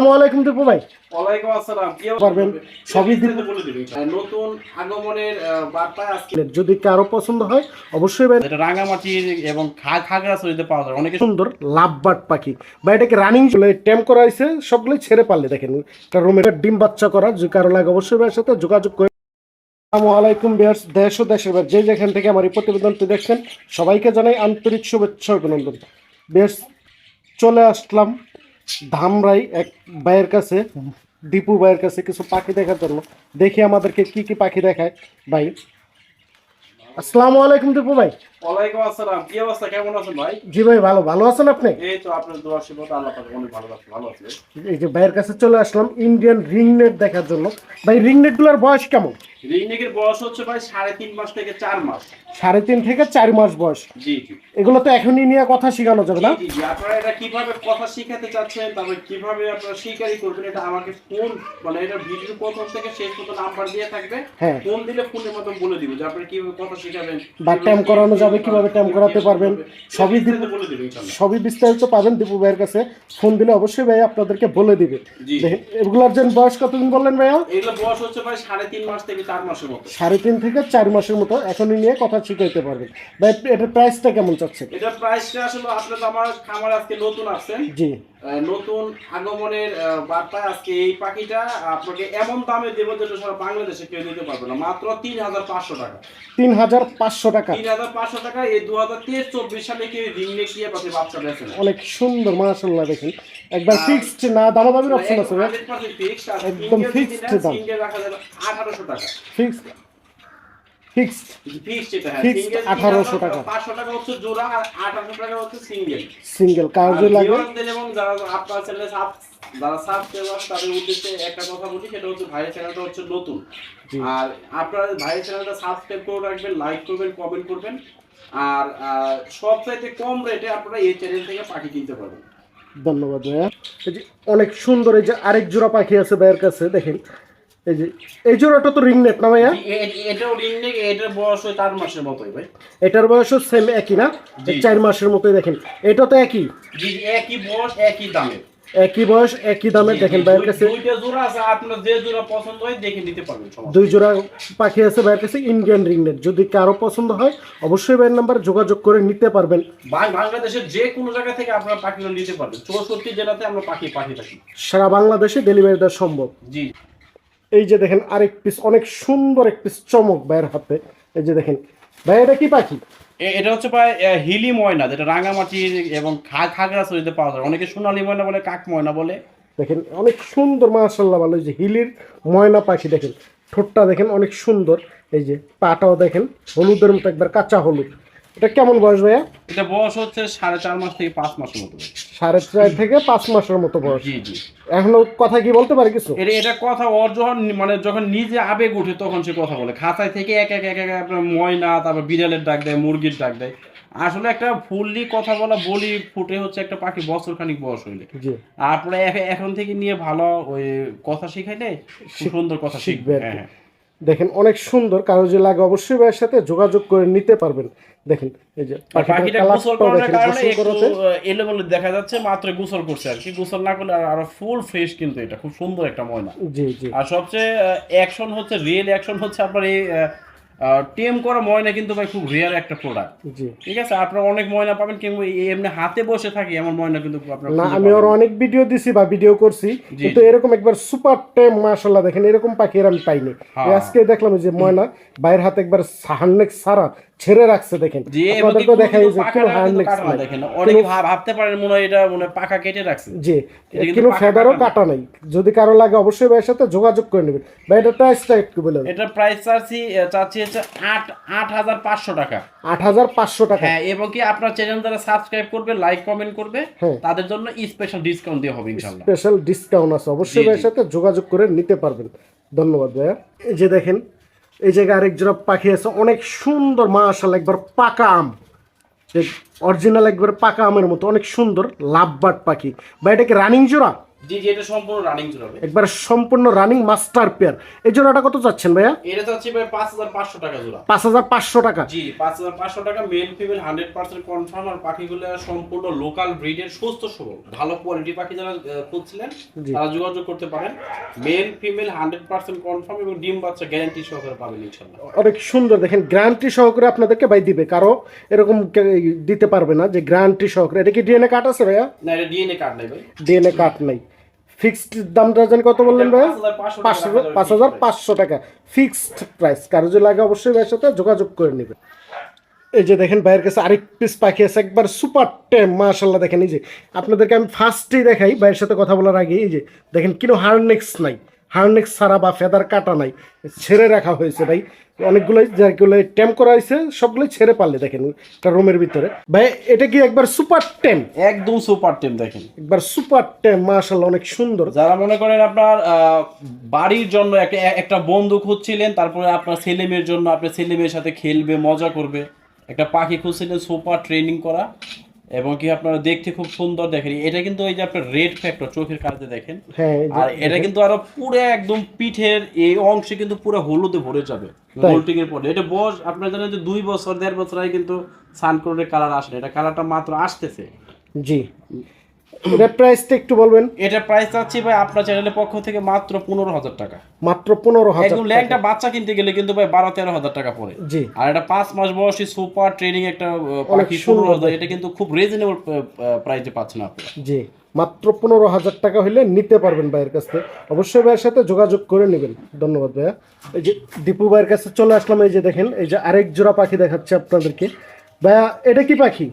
আসসালামু আলাইকুম দীপু ভাই। ওয়ালাইকুম আসসালাম। কি পারবেন, সবই দিন- বলে দিবেন। নতুন আগমনের আহ, আজকে যদি কারও পছন্দ হয় অবশ্যই ভাই এটা রাঙামাটির এবং খা- খাগড়াছড়িতে পাওয়া যায়। অনেকে সুন্দর লাভবার্ড পাখি। বা এটাকে রানিং চলে টেম করা হয়েছে সবগুলোই ছেড়ে পারলে দেখেন। রুমে ডিম বাচ্চা করা যে কারও লাগে অবশ্যই ভাইয়ের সাথে যোগাযোগ করে আসসালামু আলাইকুম দেশ ও দেশের বাইরে। যে যেখান থেকে আমার এই প্রতিবেদনটি দেখছেন সবাইকে জানাই আন্তরিক শুভেচ্ছা অভিনন্দন। বেশ চলে আসলাম ধামরাই এক ভাইয়ের কাছে, দীপু ভাইয়ের কাছে কিছু পাখি দেখার জন্য। দেখি আমাদেরকে কি কি পাখি দেখায় ভাই। আসসালামু আলাইকুম দীপু ভাই। ওয়ালাইকুম আসসালাম। কি অবস্থা? কেমন আছেন ভাই? জি ভাই ভালো। ভালো আছেন আপনি? এই তো আপনার দোয়া আশীর্বাদ আল্লাহ পাক অনেক ভালো আছে ভালো আছে এই যে ভাইয়ের কাছে চলে আসলাম ইন্ডিয়ান রিং নেট দেখার জন্য। ভাই রিং নেটগুলোর বয়স কেমন? রিংনেকের বয়স হচ্ছে ভাই সাড়ে তিন মাস থেকে চার মাস। সাড়ে তিন থেকে চার মাস বয়স। জি জি। এগুলো তো এখনই নিয়ে কথা শেখানো যাবে না? জি, জি, আপনারা এটা কীভাবে কথা শিখাতে চাচ্ছেন তারপরে কীভাবে আপনারা শিকারি করবেন এটা আমাকে ফোন মানে এটা ভিডিও প্রথম থেকে শেষ পর্যন্ত নাম্বার দিয়ে থাকবে। হ্যাঁ। ফোন দিলে ফোনের মতন বলে দিব যে আপনি কীভাবে কথা শিখাবেন। বা ট্যাম করানো যাবে কীভাবে ক্যাম্প করাতে পারবেন সবই সবই বিস্তারিত পাবেন দীপু ভাইয়ের কাছে। ফোন দিলে অবশ্যই ভাই আপনাদেরকে বলে দিবে। এগুলার জন্য বয়স কতদিন বললেন ভাইয়া? এগুলো বয়স হচ্ছে ভাই সাড়ে তিন মাস থেকে চার মাসের মতো। সাড়ে তিন থেকে চার মাসের মতো। এখনই নিয়ে কথা শিখাইতে পারবেন। ভাই এটার প্রাইসটা কেমন চাচ্ছে এটার প্রাইসটা আসলে আপনার আমার খামার আজকে নতুন আসছেন জি। নতুন আগমনের আহ, বার্তায় আজকে এই পাখিটা আপনাকে এমন দামে দেবো যেটা সারা বাংলাদেশে কেউ দিতে পারবে না। মাত্র তিন হাজার পাঁচশো টাকা। তিন হাজার পাঁচশো টাকা। তিন হাজার পাঁচশো টাকা এই দু হাজার তেইশ চব্বিশ সালে কেউ রিংনে দিয়ে পাখি বাচ্চা বেছে অনেক সুন্দর মাশাল্লাহ দেখেন। একবার ফিক্সড না দামাদামির অপশন আছে একদম fixed দাম। রাখা যাবে আঠারোশো টাকা। Fixed fixed. ফিক্সড এটা হ্যাঁ 1800 টাকা। পাঁচশো টাকা হচ্ছে জোড়া আর আঠারোশো টাকা হচ্ছে সিঙ্গেল। সিঙ্গেল কার যে লাগে এবং যারা আপনার চ্যানেলে সাব যারা সাবস্ক্রাইবার তাদের উদ্দেশ্যে একটা কথা বলি সেটা হচ্ছে ভাইয়ের চ্যানেলটা হচ্ছে নতুন। আর আপনারা ভাইয়ের চ্যানেলটা সাবস্ক্রাইব করে রাখবেন লাইক করবেন কমেন্ট করবেন। আর সবচাইতে কম রেটে আপনারা এই চ্যানেল থেকে পাখি কিনতে পারবেন। ধন্যবাদ ভাইয়া। অনেক সুন্দর এই যে আরেক জোড়া পাখি আছে ভাইয়ের কাছে দেখেন। এই যে এই জোড়াটা তো রিং নেট না ভাইয়া? এটাও রিং এটার বয়স হয় চার মাসের মতোই ভাই। এটার বয়সও সেম একই না? চার মাসের মতোই দেখেন। এটা তো একই? বয়স একই দামে। একই বয়স একই দামের দেখেন ভাইয়ের কাছে। দুইটা জোড়া আছে আপনার যে জোড়া পছন্দ হয় দেখে নিতে পারবেন দুই জোড়া পাখি আছে ভাইয়ের কাছে ইন্ডিয়ান রিং নেট যদি কারও পছন্দ হয় অবশ্যই ভাইয়ের নাম্বার যোগাযোগ করে নিতে পারবেন। বাংলাদেশের যে কোনো জায়গা থেকে আপনারা পাখিগুলো নিতে পারবেন। চৌষট্টি জেলাতে আমরা পাখি পাখি থাকি সারা বাংলাদেশে ডেলিভারি দেওয়া সম্ভব। জি। এই যে দেখেন আরেক পিস অনেক সুন্দর এক পিস চমক ভাইয়ের হাতে। এই যে দেখেন ভাই এটা কি পাখি? এটা হচ্ছে প্রায় হিলি ময়না যেটা রাঙামাটির এবং খাগড়াছড়িতে পাওয়া যায়। অনেকে সোনালি ময়না বলে কাক ময়না বলে। দেখেন অনেক সুন্দর মাশাল্লাহ ভালো। এই যে হিলির ময়না পাখি দেখেন ঠোঁটটা দেখেন অনেক সুন্দর। এই যে পাটাও দেখেন হলুদের মতো একবার কাঁচা হলুদ। এটা কেমন বয়স ভাইয়া? এটা বয়স হচ্ছে সাড়ে চার মাস থেকে পাঁচ মাসের মতো সাড়ে চার থেকে পাঁচ মাসের মতো বয়স। জি জি। এখনও কথা কি বলতে পারে কিছু? এটা এটা কথা ওর যখন মানে যখন নিজে আবেগ উঠে তখন সে কথা বলে। খাঁচায় থেকে এক এক এক এক আপনার ময়না তারপর বিড়ালের ডাক দেয় মুরগির ডাক দেয়। আসলে একটা ফুললি কথা বলা বলি ফুটে হচ্ছে একটা পাখি বছর খানিক বয়স হইলে। তারপরে এখন থেকে নিয়ে ভালো ওই কথা শিখাইলে সুন্দর কথা শিখবে। হ্যাঁ হ্যাঁ। দেখেন অনেক সুন্দর। কারও যে লাগে অবশ্যই ভাইয়ের সাথে যোগাযোগ করে নিতে পারবেন। দেখেন এই যে পাখিটা গোসল করার কারণে এলোমেলো দেখা যাচ্ছে মাত্র গোসল করছে আর কি। গোসল না করলে আরও ফুল ফ্রেশ কিন্তু এটা। খুব সুন্দর একটা ময়না। জি জি। আর সবচেয়ে অ্যাকশন হচ্ছে রিয়েল অ্যাকশন হচ্ছে আপনার এই টেম করা ময়না কিন্তু ভাই খুব রেয়ার একটা প্রোডাক্ট ঠিক আছে? আপনার অনেক ময়না পাবেন কিন্তু এমনি হাতে বসে থাকে এমন ময়না কিন্তু আপনার না আমি ওর অনেক ভিডিও দিছি বা ভিডিও করছি কিন্তু এরকম একবার সুপার টেম দেখেন এরকম পাখি এর আমি পাইনি। হ্যাঁ। আজকে দেখলাম যে ময়না বাইরের হাতে একবার হান্নেক সারা ছেড়ে রাখছে দেখেন। আপনাদেরকে দেখাই যে কোনো হান্নেক দেখেন অনেকে ভাব- ভাবতে পারেন মনে হয় এটা মনে পাকা কেটে রাখছে। জি কিন্তু ফেদারও কাটা কাটা নাই। যদি কারও লাগে অবশ্যই ভাইয়ের সাথে যোগাযোগ করে নেবেন। ভাই এটা প্রাইসটা একটু বলেন এটা প্রাইস চাচ্ছি চাচ্ছি হচ্ছে আট আট হাজার পাঁচশো টাকা। আট হাজার পাঁচশো টাকা। হ্যাঁ এবং কি আপনার চ্যানেল যারা সাবস্ক্রাইব করবে লাইক কমেন্ট করবে হ্যাঁ। তাদের জন্য স্পেশাল ডিসকাউন্ট দেওয়া হবে ইনশাল্লাহ স্পেশাল ডিসকাউন্ট আছে। অবশ্যই ভাইয়ের সাথে যোগাযোগ করে নিতে পারবেন। ধন্যবাদ ভাইয়া। এই যে দেখেন এই জায়গায় আরেক জোড়া পাখি আছে। অনেক সুন্দর মাশাল একবার পাকা আম। অরিজিনাল একবার পাকা আমের মতো অনেক সুন্দর লাভবার্ড পাখি। বা এটা কি রানিং জোড়া? জি জি এটা সম্পূর্ণ রানিং জোড়াবে একবার সম্পূর্ণ রানিং মাস্টার পেয়ার এই জোড়াটা কত চাচ্ছেন ভাইয়া? এটা চাচ্ছি ভাই পাঁচ হাজার পাঁচশো টাকা জোড়া। পাঁচ হাজার পাঁচশো টাকা। জি পাঁচ হাজার পাঁচশো টাকা male female hundred percent confirm আর পাখিগুলো সম্পূর্ণ লোকাল ব্রিডের সুস্থ সবল। ভালো কোয়ালিটি পাখি যারা খুঁজছিলেন তারা যোগাযোগ করতে পারেন। Male female hundred percent confirm এবং ডিম বাচ্চা গ্যারান্টি সহকারে পাবেন অনেক সুন্দর দেখেন গ্যারান্টি সহকারে আপনাদেরকে ভাই দিবে। কারও এরকম দিতে পারবে না যে গ্যারান্টি সহকারে। এটা কি ডিএনএ কার্ড আছে ভাইয়া? না এটা ডিএনএ কার্ড নাই ভাই। ডিএনএ কার্ড নাই। ফিক্সড দামটা জানি কত বললেন ভাইয়া পাঁচশো পাঁচ হাজার পাঁচ হাজার পাঁচশো টাকা। ফিক্সড প্রাইস কারও যে লাগে অবশ্যই ভাইয়ের সাথে যোগাযোগ করে নেবে এই যে দেখেন ভাইয়ের কাছে আরেক পিস পাখি আছে একবার সুপার টেম মাশাল্লাহ দেখেন এই যে। আপনাদেরকে আমি ফার্স্টেই দেখাই ভাইয়ের সাথে কথা বলার আগে এই যে দেখেন কিনো হার্নেক্স নাই। হার্নেক্স ছাড়া বা ফেদার কাটা নাই। ছেড়ে রাখা হয়েছে ভাই। অনেকগুলোই যেগুলো টেম করা হয়েছে সবগুলোই ছেড়ে পারলে দেখেন একটা রুমের ভিতরে। ভাই এটা কি একবার সুপার টেম একদম সুপার টিম দেখেন। একবার সুপার টেম মাশাল্লাহ অনেক সুন্দর। যারা মনে করেন আপনার বাড়ির জন্য একটা একটা বন্ধু খুঁজছিলেন তারপরে আপনার ছেলে মেয়ের জন্য আপনার ছেলে মেয়ের সাথে খেলবে মজা করবে। একটা পাখি খুঁজছিলেন সুপার ট্রেনিং করা। এবং কি আপনারা দেখতে খুব সুন্দর দেখেন। এটা কিন্তু এই যে আপনার রেড ফ্যাক্টর চোখের কাজে দেখেন। হ্যাঁ আর এটা কিন্তু আরও পুরো একদম পিঠের এই অংশে কিন্তু পুরো হলুদে ভরে যাবে। গোল্টিং এর পরে। এটা বস আপনারা জানেন যে দুই বছর দেড় বছর আগে কিন্তু সানকোনের কালার আসে। এটা কালারটা মাত্র আসতেছে। জি। এটার প্রাইসটা একটু বলবেন? এটা প্রাইস চাচ্ছি ভাই আপনার চ্যানেলের পক্ষ থেকে মাত্র পনেরো হাজার টাকা। মাত্র পনেরো হাজার একদম ল্যাংটা বাচ্চা কিনতে গেলে কিন্তু ভাই বারো তেরো হাজার টাকা পড়ে। জি। আর এটা পাঁচ মাস বয়সী সুপার ট্রেনিং একটা পাখি পনেরো হাজার এটা কিন্তু খুব রিজনেবল প্রাইসে পাচ্ছেন আপনি। জি। মাত্র পনেরো হাজার টাকা হলে নিতে পারবেন ভাইয়ের কাছ থেকে। অবশ্যই ভাইয়ের সাথে যোগাযোগ করে নেবেন। ধন্যবাদ ভাইয়া। এই যে দীপু ভাইয়ের কাছে চলে আসলাম এই যে দেখেন এই যে আরেক জোড়া পাখি দেখাচ্ছে আপনাদেরকে। ভাইয়া এটা কি পাখি?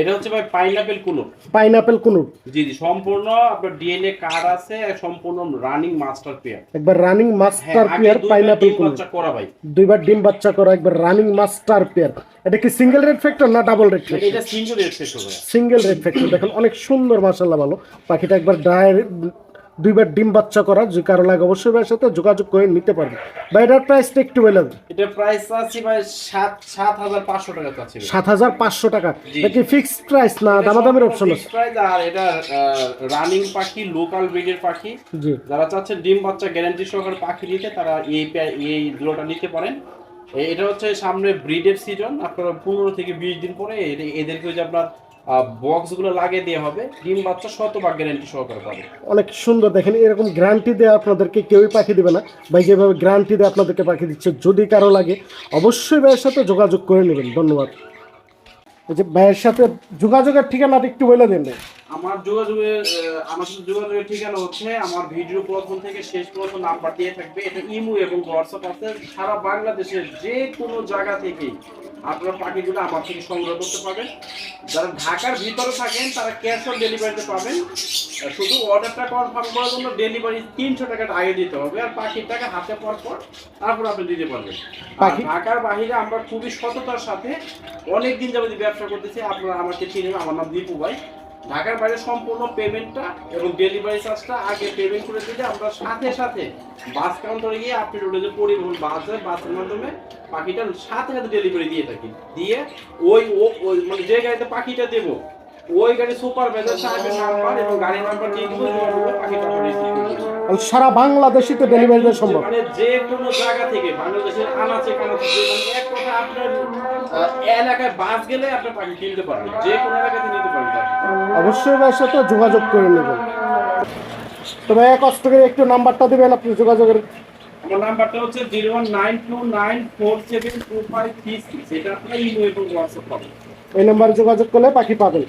এটা হচ্ছে ভাই পাইনাপেল কুনুট পাইনাপেল কুনুট জি জি সম্পূর্ণ আপনার ডিএনএ কার্ড আছে সম্পূর্ণ রানিং মাস্টার পেয়ার। একবার রানিং মাস্টার হ্যাঁ পেয়ার পাইনাপেল কুনুট বাচ্চা করা ভাই। দুইবার ডিম বাচ্চা করা একবার রানিং মাস্টার পেয়ার। এটা কি সিঙ্গেল রেড ফ্যাক্টর না ডাবল রেড ফ্যাক্টর এটা সিঙ্গেল রেড হবে সিঙ্গেল রেড ফ্যাক্টর দেখেন অনেক সুন্দর মাশাআল্লাহ ভালো। পাখিটা একবার ডায়ের দুইবার ডিম বাচ্চা করা যে কারও লাগে অবশ্যই ভাইয়ের সাথে যোগাযোগ করে নিতে পারবে বা এটার প্রাইসটা একটু বলে দেন। এটা প্রাইস আছে ভাই সাত সাত হাজার পাঁচশো টাকা চাচ্ছি ভাই। সাত হাজার পাঁচশো টাকা। জি। এটা কি ফিক্সড প্রাইস না দামাদামের অপশন আছে price আর এটা রানিং পাখি লোকাল ব্রিডের পাখি। যারা চাচ্ছেন ডিম বাচ্চা গ্যারান্টি সহকারে পাখি নিতে তারা এই এই দুটোটা নিতে পারেন। এটা হচ্ছে সামনে ব্রিডের সিজন আপনারা পনেরো থেকে বিশ দিন পরে এদেরকে যে আপনার বক্সগুলো লাগিয়ে দেওয়া হবে। ডিম বাচ্চা শতভাগ গ্যারান্টি সহকারে পাবে। অনেক সুন্দর দেখেন, এরকম গ্যারান্টি দিয়ে আপনাদেরকে কেউই পাখি দেবে না। ভাই, যেভাবে গ্যারান্টি দিয়ে আপনাদেরকে পাখি দিচ্ছে, যদি কারও লাগে, অবশ্যই ভাইয়ের সাথে যোগাযোগ করে নেবেন। ধন্যবাদ। এই যে ভাইয়ের সাথে যোগাযোগের ঠিকানাটা একটু বলে দেন ভাই। আমার যোগাযোগের আমার সাথে যোগাযোগের ঠিকানা হচ্ছে আমার ভিডিও প্রথম থেকে শেষ পর্যন্ত নাম্বার দিয়ে থাকবে। এটা ইমো এবং হোয়াটসঅ্যাপ আছে। সারা বাংলাদেশের যে কোনো জায়গা থেকে আপনারা পাখিগুলো আমার থেকে সংগ্রহ করতে পারবেন। যারা ঢাকার ভিতরে থাকেন তারা ক্যাশ অন ডেলিভারিতে পাবেন। শুধু অর্ডারটা কনফার্ম করার জন্য ডেলিভারি তিনশো টাকাটা আগে দিতে হবে। আর পাখির টাকা হাতে পর পর তারপর আপনি দিতে পারবেন। ঢাকার বাইরে আমরা খুবই সততার সাথে অনেক দিন যাবত ব্যবসা করতেছি। আপনারা আমাকে চিনেন আমার নাম দীপু ভাই। ঢাকার বাইরে সম্পূর্ণ পেমেন্টটা এবং ডেলিভারি চার্জটা আগে পেমেন্ট করে দিলে আমরা সাথে সাথে বাস কাউন্টারে গিয়ে আপনি রোডে যে পরিবহন বাস বাসের মাধ্যমে পাখিটা সাথে সাথে ডেলিভারি দিয়ে থাকি। দিয়ে ওই ওই মানে যে গাড়িতে পাখিটা দেবো, ওই গাড়ি সুপারভাইজার সাহেবের নাম্বার এবং গাড়ির নাম্বার দিয়ে দিব পাখিটা সারা বাংলাদেশে তো ডেলিভারি দেওয়া সম্ভব। মানে যে কোনো জায়গা থেকে বাংলাদেশের আনাচে কানাচে মানে এক কথা আপনার এলাকায় বাস গেলে আপনি পাখি কিনতে পারবেন। যে কোনো এলাকাতে নিতে পারবেন অবশ্যই ভাইয়ের সাথে যোগাযোগ করে নেবেন। তো ভাইয়া কষ্ট করে একটু নাম্বারটা দিবেন আপনি যোগাযোগের আমার নাম্বারটা হচ্ছে zero one nine two nine four seven two five three six. এটা আপনার এবং হোয়াটসঅ্যাপ পাবেন এই নাম্বারে যোগাযোগ করলে পাখি পাবেন।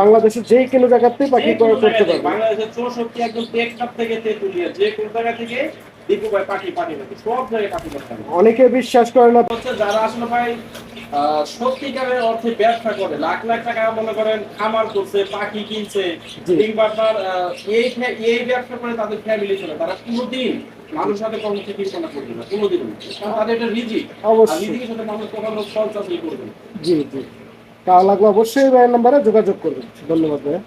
বাংলাদেশের যে কোনো জায়গাতেই পাখি করতে পারবেন। বাংলাদেশের চৌষট্টি একদম টেকনাফ থেকে তেঁতুলিয়া যে কোনো জায়গা থেকে দীপু ভাই পাখি সব জায়গায় পাখি পাঠান অনেকে বিশ্বাস করে না। হচ্ছে যারা আসলে ভাই সত্যিকারের অর্থে ব্যবসা করে লাখ লাখ টাকা মনে করেন খামার করছে পাখি কিনছে। কিংবা আপনার এই এই ব্যবসা করে তাদের ফ্যামিলি চলে। তারা কোনোদিন মানুষের সাথে কখনো চিকিৎসা করবে না কোনোদিন তাদের এটা রিজিক। অবশ্যই। রিজিকের সাথে মানুষ কখনো ফল চাষই করবে জি জি। তা লাগলে অবশ্যই ভাইয়ের নাম্বারে যোগাযোগ করবেন। ধন্যবাদ ভাইয়া।